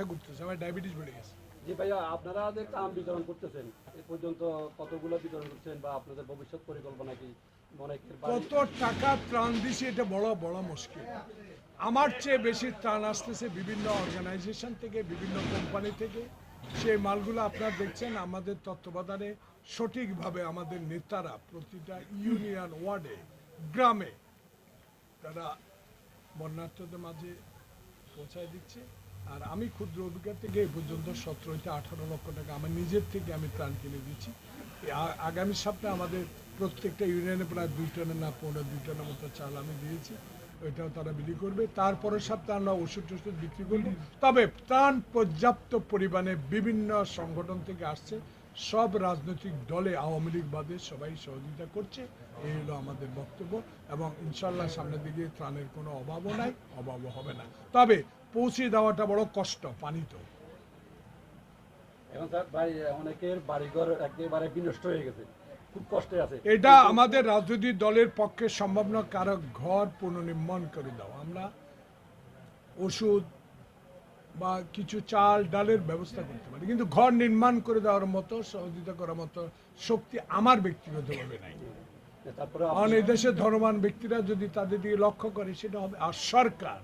মাথা ঘুরতেছে আমার ডায়াবেটিস বেড়ে গেছে। জি ভাইয়া আপনারা যে ত্রাণ বিতরণ করতেছেন এ পর্যন্ত কতগুলো বিতরণ করছেন বা আপনাদের ভবিষ্যৎ পরিকল্পনা কি? কত টাকা ত্রাণ দিছি এটা বড় বড় মুশকিল। আমার চেয়ে বেশি ত্রাণ আসতেছে বিভিন্ন অর্গানাইজেশন থেকে বিভিন্ন কোম্পানি থেকে। সেই মালগুলো আপনারা দেখছেন আমাদের তত্ত্বাবধানে সঠিকভাবে আমাদের নেতারা প্রতিটা ইউনিয়ন ওয়ার্ডে গ্রামে তারা বন্যার্থদের মাঝে পৌঁছায় দিচ্ছে। আর আমি ক্ষুদ্র অধিকার থেকে এ পর্যন্ত সতেরো থেকে আঠারো লক্ষ টাকা আমার নিজের থেকে আমি প্রাণ কিনে দিচ্ছি আগামী সপ্তাহে আমাদের প্রত্যেকটা ইউনিয়নে প্রায় দুই টনের না, পনেরো, দুই টনের মতো চাল আমি দিয়েছি। ওইটাও তারা বিক্রি করবে। তারপরের সপ্তাহে আমরা ওষুধ টষুধ বিক্রি করব। তবে ত্রাণ পর্যাপ্ত পরিমাণে বিভিন্ন সংগঠন থেকে আসছে। সব রাজনৈতিক দলে আওয়ামী লীগ বাদে সবাই সহযোগিতা করছে। এই হলো আমাদের বক্তব্য এবং ইনশাল্লাহ সামনের দিকে ত্রাণের কোনো অভাবও নাই, অভাবও হবে না। তবে পৌঁছে দেওয়াটা বড় কষ্ট, পানি তো। স্যার, ভাই, অনেকের বাড়িঘর একেবারে বিনষ্ট হয়ে গেছে। খুব কষ্টে আছে। এটা আমাদের রাজনৈতিক দলের পক্ষে সম্ভব নয় কারও ঘর পুনর্নির্মাণ করে দাও। আমরা ওষুধ বা কিছু চাল ডালের ব্যবস্থা করতে পারি। কিন্তু ঘর নির্মাণ করে দেওয়ার মতো সহযোগিতা করার মতো শক্তি আমার ব্যক্তিগতভাবে নাই। কারণ এই দেশের ধর্মবান ব্যক্তিরা যদি তাদের দিকে লক্ষ্য করে সেটা হবে আর সরকার।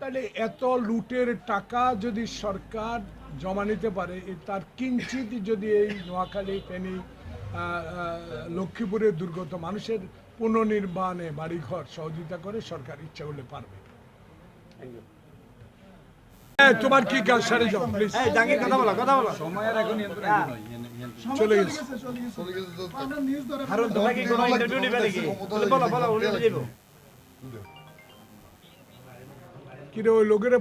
তাহলে এত লুটের টাকা যদি সরকার জমা নিতে পারে তার কিঞ্চিত যদি এই নোয়াখালী ফেনী লক্ষ্মীপুরের দুর্গত মানুষের পুনর্নির্মাণে বাড়িঘর সহযোগিতা করে সরকার ইচ্ছা করলে পারবে. এই, তোমার কি কাজ? সারে যাও প্লিজ সময়ের এখন নিয়ন্ত্রণ এখন নয়, ইয়ে- ইয়ে- চলে গেছে কিরে ওই লোকেরা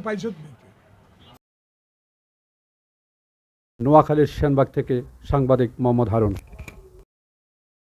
নোয়াখালীর সেনবাগ থেকে সাংবাদিক মোহাম্মদ হারুন।